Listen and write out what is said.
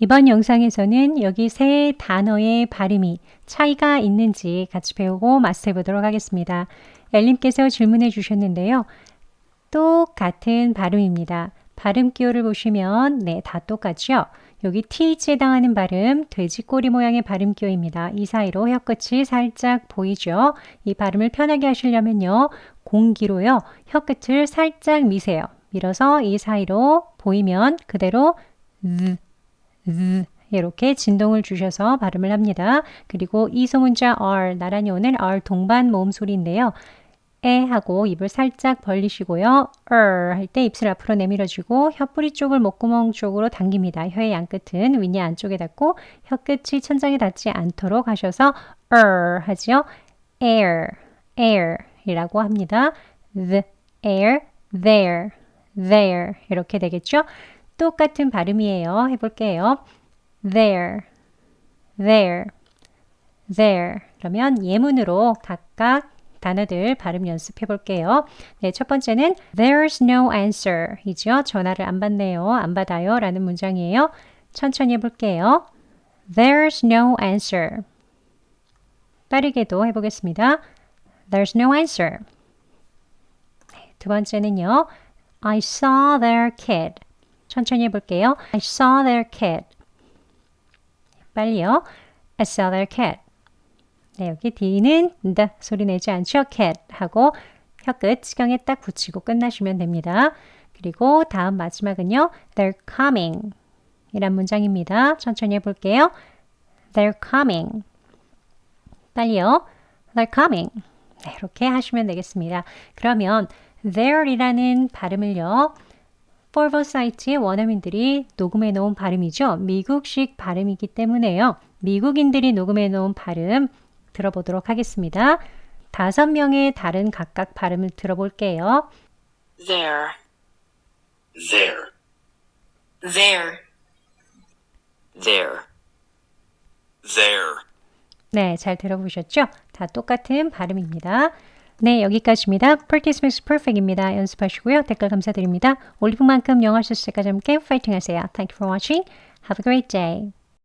이번 영상에서는 여기 세 단어의 발음이 차이가 있는지 같이 배우고 마스터해 보도록 하겠습니다. 엘님께서 질문해 주셨는데요. 똑같은 발음입니다. 발음 기호를 보시면 네, 다 똑같죠? 여기 TH에 해당하는 발음, 돼지꼬리 모양의 발음 기호입니다. 이 사이로 혀끝이 살짝 보이죠? 이 발음을 편하게 하시려면요. 공기로요. 혀끝을 살짝 미세요. 밀어서 이 사이로 보이면 그대로 즈, 즈 이렇게 진동을 주셔서 발음을 합니다. 그리고 이 소문자 R 나란히 오는 R 동반 모음 소리인데요. 에 하고 입을 살짝 벌리시고요. er 할때 입술 앞으로 내밀어주고 혀뿌리 쪽을 목구멍 쪽으로 당깁니다. 혀의 양끝은 윗니 안쪽에 닿고 혀끝이 천장에 닿지 않도록 하셔서 er 하지요. air, air 이라고 합니다. the air, there, there 이렇게 되겠죠? 똑같은 발음이에요. 해볼게요. there, there, there 그러면 예문으로 각각 단어들 발음 연습해 볼게요. 네, 첫 번째는 There's no answer 이죠. 전화를 안 받네요. 안 받아요. 라는 문장이에요. 천천히 해볼게요. There's no answer. 빠르게도 해보겠습니다. There's no answer. 네, 두 번째는요. I saw their kid. 천천히 해볼게요. I saw their kid. 빨리요. I saw their kid. 네, 여기 D는 the 소리 내지 않죠? cat 하고 혀끝 치경에 딱 붙이고 끝나시면 됩니다. 그리고 다음 마지막은요. They're coming 이란 문장입니다. 천천히 해볼게요. They're coming. 빨리요. They're coming. 네, 이렇게 하시면 되겠습니다. 그러면 there이라는 발음을요. 포버사이트의 원어민들이 녹음해 놓은 발음이죠. 미국식 발음이기 때문에요. 미국인들이 녹음해 놓은 발음 들어보도록 하겠습니다. 다섯 명의 다른 각각 발음을 들어볼게요. there, there, there, there, there. 네, 잘 들어보셨죠? 다 똑같은 발음입니다. 네, 여기까지입니다. Practice makes perfect입니다. 연습하시고요. 댓글 감사드립니다. 올리브만큼 영어 실수 때까지 함께 파이팅 하세요. Thank you for watching. Have a great day.